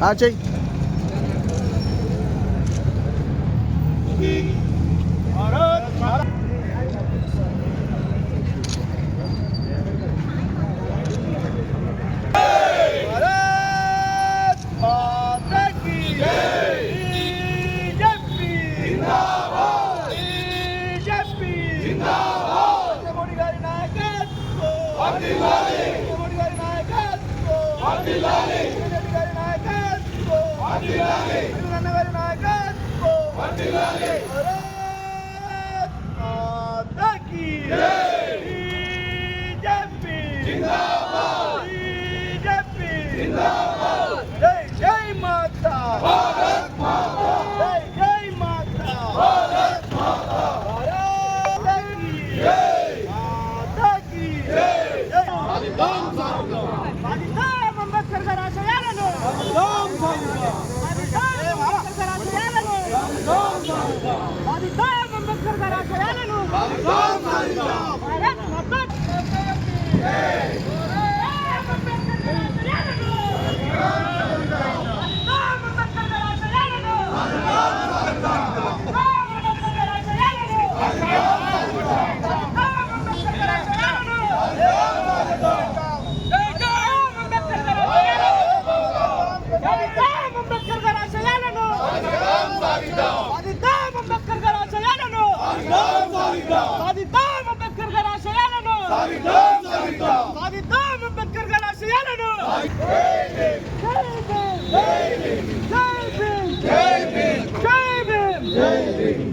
हाँ चाहिए भारत भारत। ఆ, చెయ్యి జై జై మాతా జై జై మాతా భారత్ మాతాకి మాతాకి జై సాధిద్దాం అంబేద్కర్ గారి ఆశయాలను సాధిద్దాం అంబేద్కర్ గారి ఆశయాలను సాధిద్దాం అంబేద్కర్ గారి ఆశయాలను భారత్ మాతాకి సాధిద్దాం అంబేద్కర్ గారి ఆశయాలను జై భీమ్ జై భీమ్ జై భీమ్ జై భీమ్ జై భీమ్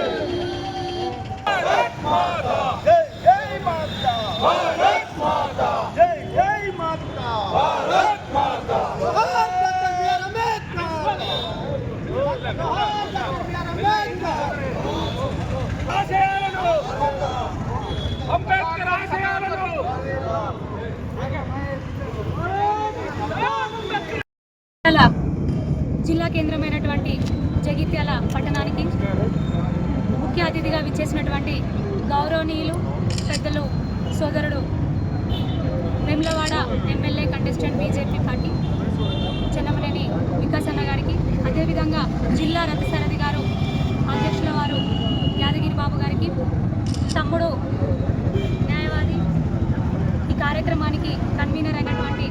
జై జై మాతా భారత్ మాతా జై జై మాతా భారత్ మాతా భారత్ వీర అంబేద్కర్ భారత్ వీర అంబేద్కర్ ఆశయాలను అంబేద్కర్ ఆశయాలను జగిత్యాల జిల్లా కేంద్రమైనటువంటి జగిత్యాల పట్టణానికి ముఖ్య అతిథిగా విచ్చేసినటువంటి గౌరవనీయులు పెద్దలు సోదరుడు Vemulawada MLA contestant BJP party Chennamaneni Vikas అన్న గారికి అదేవిధంగా జిల్లా రథసారథి గారు అధ్యక్షుల వారు యాదగిరి బాబు గారికి తమ్ముడు న్యాయవాది ఈ కార్యక్రమానికి కన్వీనర్ అయినటువంటి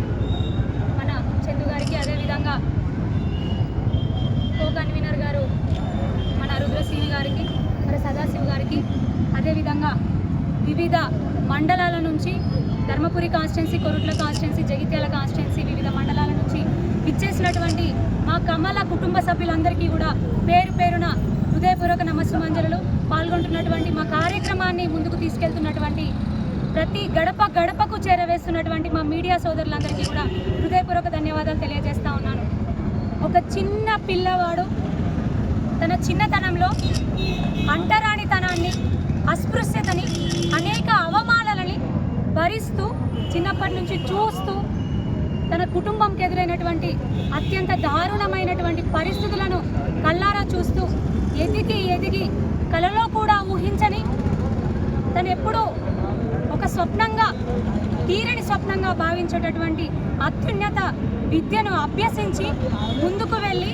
మన చందు గారికి అదేవిధంగా కో కన్వీనర్ గారు మన రుద్రశ్రీని గారికి మన సదాశివ్ గారికి అదేవిధంగా వివిధ మండలాల నుంచి Dharmapuri constituency Korutla constituency Jagtial constituency వివిధ మండలాల నుంచి ఇచ్చేసినటువంటి మా కమల కుటుంబ సభ్యులందరికీ కూడా పేరు పేరున హృదయపూర్వక నమస్సుమంజలు. పాల్గొంటున్నటువంటి మా కార్యక్రమాన్ని ముందుకు తీసుకెళ్తున్నటువంటి ప్రతి గడప గడపకు చేరవేస్తున్నటువంటి మా మీడియా సోదరులందరికీ కూడా హృదయపూర్వక ధన్యవాదాలు తెలియజేస్తా ఉన్నాను. ఒక చిన్న పిల్లవాడు తన చిన్నతనంలో అంటరానితనాన్ని అస్పృశ్యతని అనేక అవమానాలని భరిస్తూ చిన్నప్పటి నుంచి చూస్తూ తన కుటుంబంకి ఎదురైనటువంటి అత్యంత దారుణమైనటువంటి పరిస్థితులను కల్లారా చూస్తూ ఎదిగి ఎదిగి కలలో కూడా ఊహించని తను ఎప్పుడూ ఒక స్వప్నంగా తీరని స్వప్నంగా భావించేటటువంటి అత్యున్నత విద్యను అభ్యసించి ముందుకు వెళ్ళి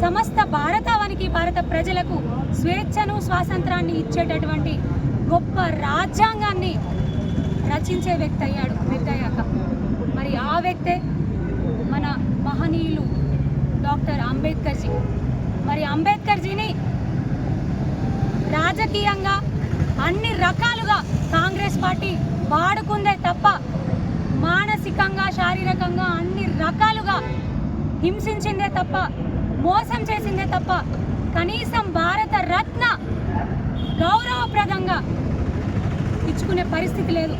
సమస్త భారతావనికి భారత ప్రజలకు స్వేచ్ఛను స్వాతంత్రాన్ని ఇచ్చేటటువంటి గొప్ప రాజ్యాంగాన్ని రచించే వ్యక్తి అయ్యాడు వ్యక్తి అయ్యాక. మరి ఆ వ్యక్తే మన మహనీయులు డాక్టర్ అంబేద్కర్జీ మరి అంబేద్కర్జీని రాజకీయంగా అన్ని రకాలుగా కాంగ్రెస్ పార్టీ వాడుకుందే తప్ప మానసికంగా శారీరకంగా అన్ని రకాలుగా హింసించిందే తప్ప మోసం చేసిందే తప్ప కనీసం భారత రత్న గౌరవప్రదంగా ఇచ్చుకునే పరిస్థితి లేదు.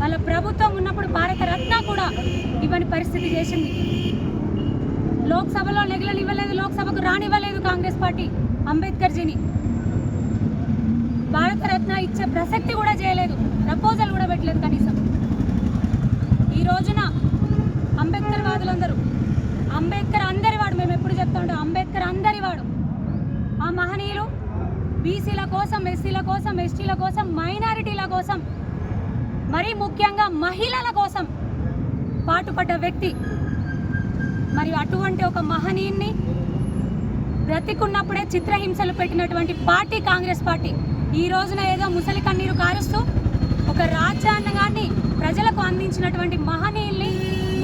వాళ్ళ ప్రభుత్వం ఉన్నప్పుడు భారత రత్న కూడా ఇవ్వని పరిస్థితి చేసింది. లోక్సభలో నెగలను ఇవ్వలేదు లోక్సభకు రానివ్వలేదు కాంగ్రెస్ పార్టీ అంబేద్కర్ జీని భారత రత్న ఇచ్చే ప్రసక్తి కూడా చేయలేదు ప్రపోజల్ కూడా పెట్టలేదు కనీసం. ఈ రోజున అంబేద్కర్ వాదులందరూ అంబేద్కర్ అందరి వాడు మేము ఎప్పుడు చెప్తా ఉంటాం అంబేద్కర్ అందరి వాడు. ఆ మహనీయులు బీసీల కోసం ఎస్సీల కోసం ఎస్టీల కోసం మైనారిటీల కోసం మరీ ముఖ్యంగా మహిళల కోసం పాటుపడ్డ వ్యక్తి. మరి అటువంటి ఒక మహనీయుని బ్రతికున్నప్పుడే చిత్రహింసలు పెట్టినటువంటి పార్టీ కాంగ్రెస్ పార్టీ ఈ రోజున ఏదో ముసలి కన్నీరు కారుస్తూ ఒక రాజ్యాంగాన్ని ప్రజలకు అందించినటువంటి మహనీయుల్ని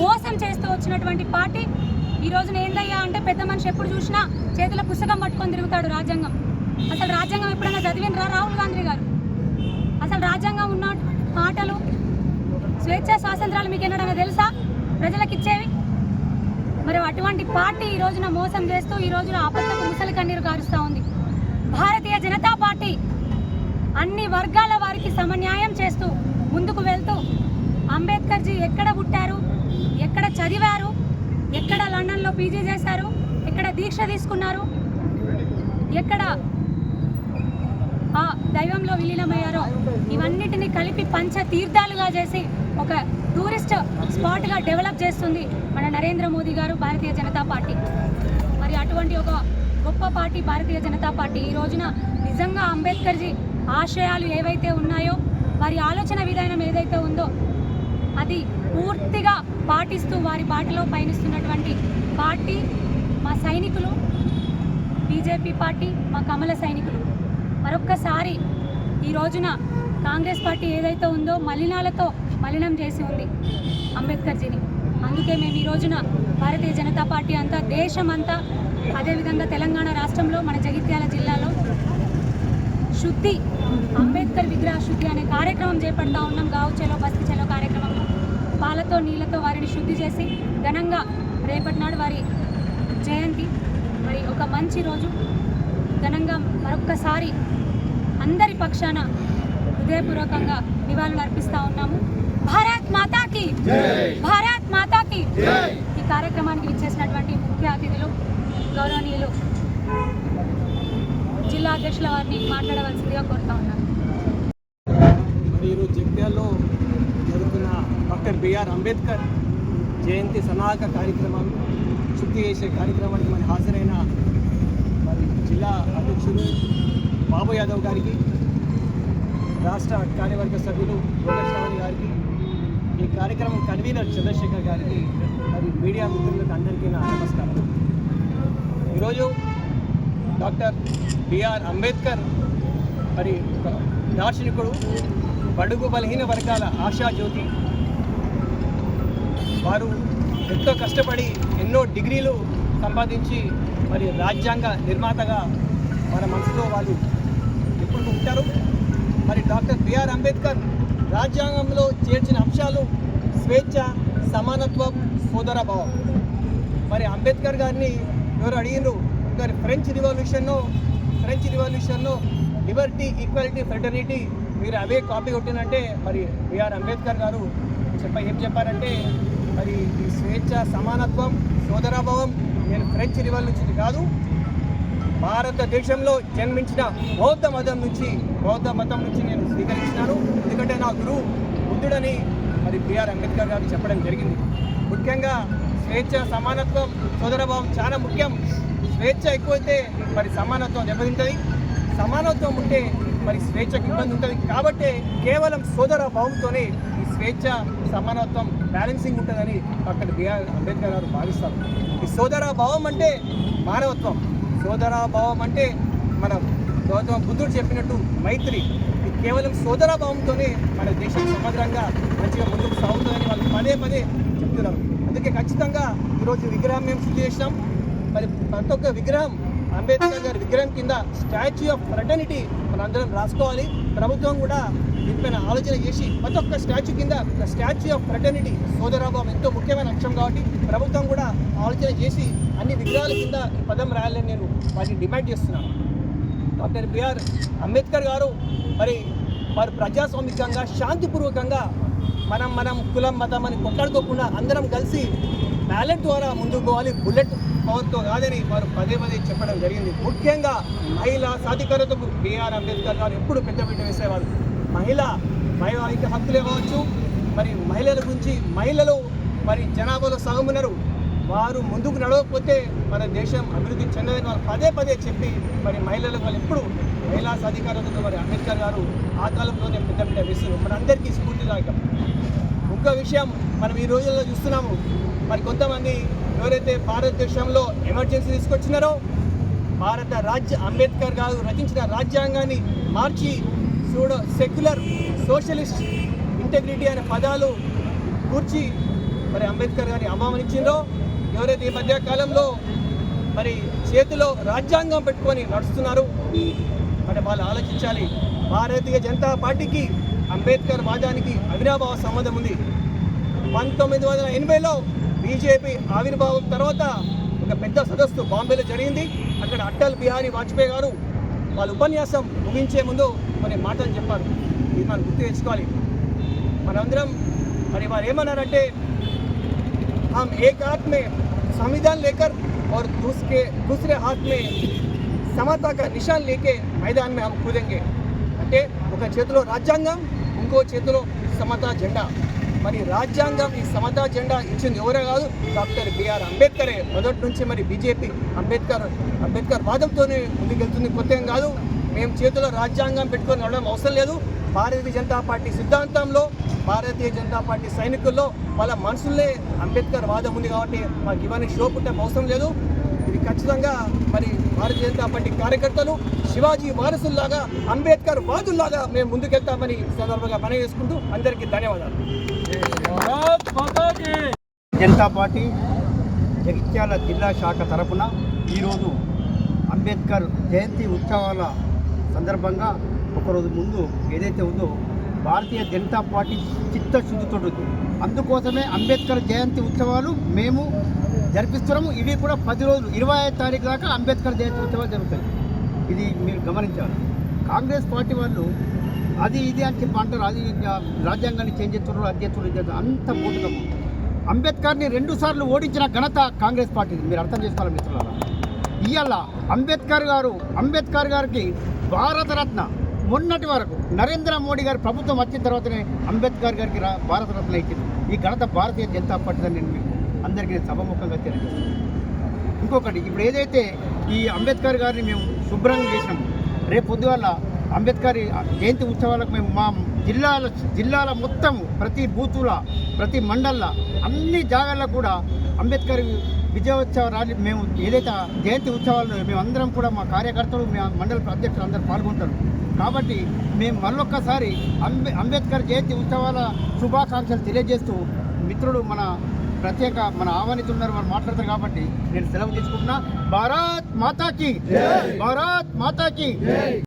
మోసం చేస్తూ వచ్చినటువంటి పార్టీ ఈ రోజున ఏందయ్యా అంటే పెద్ద మనిషి ఎప్పుడు చూసినా చేతిలో పుస్తకం పట్టుకొని తిరుగుతాడు రాజ్యాంగం. అసలు రాజ్యాంగం ఎప్పుడైనా చదివినరా రాహుల్ గాంధీ గారు? అసలు రాజ్యాంగం ఉన్న మాటలు స్వేచ్ఛ స్వాతంత్రాలు మీకు ఎన్నడన్నా తెలుసా? ప్రజలకు ఇచ్చేవి మరి అటువంటి పార్టీ ఈ రోజున మోసం చేస్తూ ఈ రోజున అబద్ధపు ముసలి కన్నీరు కారుస్తూ ఉంది. భారతీయ జనతా పార్టీ అన్ని వర్గాల వారికి సమన్యాయం చేస్తూ ముందుకు వెళ్తూ అంబేద్కర్ జీ ఎక్కడ పుట్టారు? ఎక్కడ చదివారు? ఎక్కడ లండన్లో పీజీ చేశారు? ఎక్కడ దీక్ష తీసుకున్నారు? ఎక్కడ దైవంలో విలీనమయ్యారో ఇవన్నిటిని కలిపి పంచ తీర్థాలుగా చేసి ఒక టూరిస్ట్ స్పాట్గా డెవలప్ చేస్తుంది మన నరేంద్ర మోదీ గారు భారతీయ జనతా పార్టీ. మరి అటువంటి ఒక గొప్ప పార్టీ భారతీయ జనతా పార్టీ. ఈ రోజున నిజంగా అంబేద్కర్జీ ఆశయాలు ఏవైతే ఉన్నాయో వారి ఆలోచన విధానం ఏదైతే ఉందో అది పూర్తిగా పాటిస్తూ వారి బాటలో పయనిస్తున్నటువంటి పార్టీ మా సైనికులు బీజేపీ పార్టీ మా కమల సైనికులు. మరొక్కసారి ఈ రోజున కాంగ్రెస్ పార్టీ ఏదైతే ఉందో మలినాలతో మలినం చేసి ఉంది అంబేద్కర్జీని. అందుకే మేము ఈ రోజున భారతీయ జనతా పార్టీ అంతా దేశం అంతా అదేవిధంగా తెలంగాణ రాష్ట్రంలో మన జగిత్యాల జిల్లాలో శుద్ధి అంబేద్కర్ విగ్రహ శుద్ధి అనే కార్యక్రమం చేపడతా ఉన్నాం. గావు చెలో బస్తీ చెలో కార్యక్రమంలో. పాలతో నీళ్ళతో వారిని శుద్ధి చేసి ఘనంగా రేపటి నాడు వారి జయంతి. మరి ఒక మంచి రోజు. ఘనంగా మరొక్కసారి అందరి పక్షాన హృదయపూర్వకంగా నివాళులు అర్పిస్తా ఉన్నాము. భారత్ మాతాకి! భారత్ మాతాకి! ఈ కార్యక్రమానికి ఇచ్చేసినటువంటి ముఖ్య అతిథులు గౌరవనీయులు జిల్లా అధ్యక్షుల వారిని మాట్లాడవలసిందిగా కోరుతా ఉన్నాను. ఈరోజు జగిత్యాల్లో జరుగుతున్న డాక్టర్ బిఆర్ అంబేద్కర్ జయంతి సన్నాహక కార్యక్రమం శుద్ధి చేసే కార్యక్రమానికి మరి హాజరైన జిల్లా అధ్యక్షులు బాబు యాదవ్ గారికి రాష్ట్ర కార్యవర్గ సభ్యులు యోగశ్రావణి గారికి ఈ కార్యక్రమం కన్వీనర్ చంద్రశేఖర్ గారికి మరి మీడియా మిత్రులకు అందరికీ నా నమస్కారం. ఈరోజు డాక్టర్ బిఆర్ అంబేద్కర్ మరి ఒక దార్శనికుడు బడుగు బలహీన వర్గాల ఆశాజ్యోతి వారు ఎంతో కష్టపడి ఎన్నో డిగ్రీలు సంపాదించి మరి రాజ్యాంగ నిర్మాతగా మన మనసులో వాళ్ళు ఎప్పుడు ఉంటారు. మరి డాక్టర్ బిఆర్ అంబేద్కర్ రాజ్యాంగంలో చేర్చిన అంశాలు స్వేచ్ఛ సమానత్వం సోదరభావం మరి అంబేద్కర్ గారిని ఎవరు అడిగినారు గారి ఫ్రెంచ్ రివల్యూషన్లో ఫ్రెంచ్ రివల్యూషన్లో లిబర్టీ ఈక్వాలిటీ ఫ్రెటర్నిటీ మీరు అవే కాపీ కొట్టినంటే మరి బిఆర్ అంబేద్కర్ గారు చెప్ప ఏం చెప్పారంటే మరి ఈ స్వేచ్ఛ సమానత్వం సోదరాభావం నేను ఫ్రెంచ్ నుంచి కాదు భారతదేశంలో జన్మించిన బౌద్ధ మతం నుంచి బౌద్ధ మతం నుంచి నేను స్వీకరించినాను. ఎందుకంటే నా గురువు బుద్ధుడని మరి బిఆర్ అంబేద్కర్ గారు చెప్పడం జరిగింది. ముఖ్యంగా స్వేచ్ఛ సమానత్వం సోదరభావం చాలా ముఖ్యం. స్వేచ్ఛ ఎక్కువైతే మరి సమానత్వం దెబ్బతింటుంది. సమానత్వం ఉంటే మరి స్వేచ్ఛకు ఇబ్బంది ఉంటుంది. కాబట్టి కేవలం సోదర భావంతోనే స్వేచ్ఛ సమానత్వం బ్యాలెన్సింగ్ ఉంటుందని డాక్టర్ బిఆర్ అంబేద్కర్ గారు భావిస్తారు. ఈ సోదరాభావం అంటే మానవత్వం. సోదరాభావం అంటే మన గౌతమ బుద్ధుడు చెప్పినట్టు మైత్రి. ఇది కేవలం సోదర భావంతోనే మన దేశం సమగ్రంగా మంచిగా ముందుకు సాగుతుందని వాళ్ళు పదే పదే చెప్తున్నారు. అందుకే ఖచ్చితంగా ఈరోజు విగ్రహం మేము శుద్ధి చేసినాం. మరి ప్రతి ఒక్క విగ్రహం అంబేద్కర్ గారి విగ్రహం కింద స్టాచ్యూ ఆఫ్ ఫ్రటర్నిటీ మనందరం రాసుకోవాలి. ప్రభుత్వం కూడా దీనిపైన ఆలోచన చేసి ప్రతి ఒక్క స్టాచ్యూ కింద స్టాచ్యూ ఆఫ్ ఫ్రటర్నిటీ సోదరాభావం ఎంతో ముఖ్యమైన అంశం కాబట్టి ప్రభుత్వం కూడా ఆలోచన చేసి అన్ని విగ్రహాల కింద ఈ పదం రాయాలని నేను వాటిని డిమాండ్ చేస్తున్నాను. డాక్టర్ బిఆర్ అంబేద్కర్ గారు మరి వారు ప్రజాస్వామికంగా శాంతిపూర్వకంగా మనం మనం కులం మతం అని కొట్లాడుకోకుండా అందరం కలిసి బ్యాలెట్ ద్వారా ముందుకు పోవాలి. బుల్లెట్ పవర్తో కాదని వారు పదే పదే చెప్పడం జరిగింది. ముఖ్యంగా మహిళా సాధికారతకు బిఆర్ అంబేద్కర్ గారు ఎప్పుడు పెద్ద బిడ్డ వేసేవారు. మహిళ మహిళకి హక్కులు ఇవ్వచ్చు మరి మహిళల గురించి మహిళలు మరి జనాభాలో సగం ఉన్నారు. వారు ముందుకు నడవకపోతే మన దేశం అభివృద్ధి చెందదని వారు పదే పదే చెప్పి మరి మహిళలకు వాళ్ళు ఎప్పుడు మహిళా సాధికారతతో మరి అంబేద్కర్ గారు ఆ కాలంలోనే పెద్ద బిడ్డ వేస్తున్నారు మనందరికీ స్ఫూర్తిదాయకం. ఇంకో విషయం మనం ఈ రోజుల్లో చూస్తున్నాము. మరి కొంతమంది ఎవరైతే భారతదేశంలో ఎమర్జెన్సీ తీసుకొచ్చినారో భారత రాజ్య అంబేద్కర్ గారు రచించిన రాజ్యాంగాన్ని మార్చి సూడో సెక్యులర్ సోషలిస్ట్ ఇంటెగ్రిటీ అనే పదాలు కూర్చి మరి అంబేద్కర్ గారిని అవమానించిందో ఎవరైతే ఈ మధ్యకాలంలో మరి చేతిలో రాజ్యాంగం పెట్టుకొని నడుస్తున్నారు అంటే వాళ్ళు ఆలోచించాలి. భారతీయ జనతా పార్టీకి అంబేద్కర్ వాదానికి అవినాభావ సంబంధం ఉంది. పంతొమ్మిది వందల ఎనభైలో బీజేపీ ఆవిర్భావం తర్వాత ఒక పెద్ద సదస్సు బాంబేలో జరిగింది అక్కడ అటల్ బిహారీ వాజ్పేయి గారు వాళ్ళ ఉపన్యాసం ముగించే ముందు కొన్ని మాటలు చెప్పారు ఇది మనం గుర్తు తెచ్చుకోవాలి మనందరం మరి వారు ఏమన్నారంటే हम एक हाथ में संविधान लेकर और दूसरे दूसरे हाथ में సమతా का నిషాన్ లేకే మైదాన్ మే హమ్ కూదేంగే అంటే ఒక చేతిలో రాజ్యాంగం ఇంకో చేతిలో సమతా జెండా మరి రాజ్యాంగం ఈ సమతా జెండా ఇచ్చింది ఎవరే కాదు డాక్టర్ బిఆర్ అంబేద్కరే. మొదటి నుంచి మరి బీజేపీ అంబేద్కర్ అంబేద్కర్ వాదంతోనే ముందుకెళ్తుంది. కొత్త ఏం కాదు మేము చేతిలో రాజ్యాంగం పెట్టుకొని నడవడం అవసరం లేదు. భారతీయ జనతా పార్టీ సిద్ధాంతంలో భారతీయ జనతా పార్టీ సైనికుల్లో వాళ్ళ మనసులే అంబేద్కర్ వాదం ఉంది కాబట్టి మాకు ఇవన్నీ షోకుంటే అవసరం లేదు. ఇది ఖచ్చితంగా మరి భారతీయ జనతా పార్టీ కార్యకర్తలు శివాజీ వారసుల్లాగా అంబేద్కర్ వాదుల్లాగా మేము ముందుకెళ్తామని సందర్భంగా పని చేసుకుంటూ అందరికీ ధన్యవాదాలు. జనతా పార్టీ జగిత్యాల జిల్లా శాఖ తరఫున ఈరోజు అంబేద్కర్ జయంతి ఉత్సవాల సందర్భంగా ఒకరోజు ముందు ఏదైతే ఉందో భారతీయ జనతా పార్టీ చిత్తశుద్ధితో అందుకోసమే అంబేద్కర్ జయంతి ఉత్సవాలు మేము జరిపిస్తున్నాము. ఇవి కూడా పది రోజులు ఇరవై ఐదు తారీఖు దాకా అంబేద్కర్ జయంతి ఉత్సవాలు జరుగుతాయి. ఇది మీరు గమనించాలి. కాంగ్రెస్ పార్టీ వాళ్ళు అది ఇది అని చెప్పి అంటారు. అది రాజ్యాంగాన్ని చేంజ్ చేస్తున్నారు అది చేస్తున్నారు ఇది అంత మూటకము అంబేద్కర్ని రెండు సార్లు ఓడించిన ఘనత కాంగ్రెస్ పార్టీది. మీరు అర్థం చేసుకోవాలి మిత్రులారా. ఇవాళ అంబేద్కర్ గారు అంబేద్కర్ గారికి భారతరత్న. మొన్నటి వరకు నరేంద్ర మోడీ గారి ప్రభుత్వం వచ్చిన తర్వాతనే అంబేద్కర్ గారికి రా- భారతరత్న ఇచ్చింది. ఈ ఘనత భారతీయ జనతా పార్టీ నేను మీకు అందరికీ సభముఖంగా తెలియజేస్తాను ఇంకొకటి ఇప్పుడు ఏదైతే ఈ అంబేద్కర్ గారిని మేము శుభ్రంగా చేసినాము రేపు పొద్దుగాల అంబేద్కర్ జయంతి ఉత్సవాలకు మేము మా జిల్లాల జిల్లాల మొత్తం ప్రతి బూతుల ప్రతి మండల అన్ని జాగాల్లో కూడా అంబేద్కర్ విజయోత్సవ ర్యాలీ మేము ఏదైతే జయంతి ఉత్సవాలను మేమందరం కూడా మా కార్యకర్తలు మా మండల అధ్యక్షులు అందరూ పాల్గొంటారు. కాబట్టి మేము మళ్ళొక్కసారి అంబే అంబేద్కర్ జయంతి ఉత్సవాల శుభాకాంక్షలు తెలియజేస్తూ మిత్రుడు మన ప్రత్యేక మన ఆహ్వానితున్నారు ఉన్నారు మాట్లాడతారు కాబట్టి నేను సెలవు తీసుకుంటున్నా. భారత్ మాతాకి భారత్ మాతాకి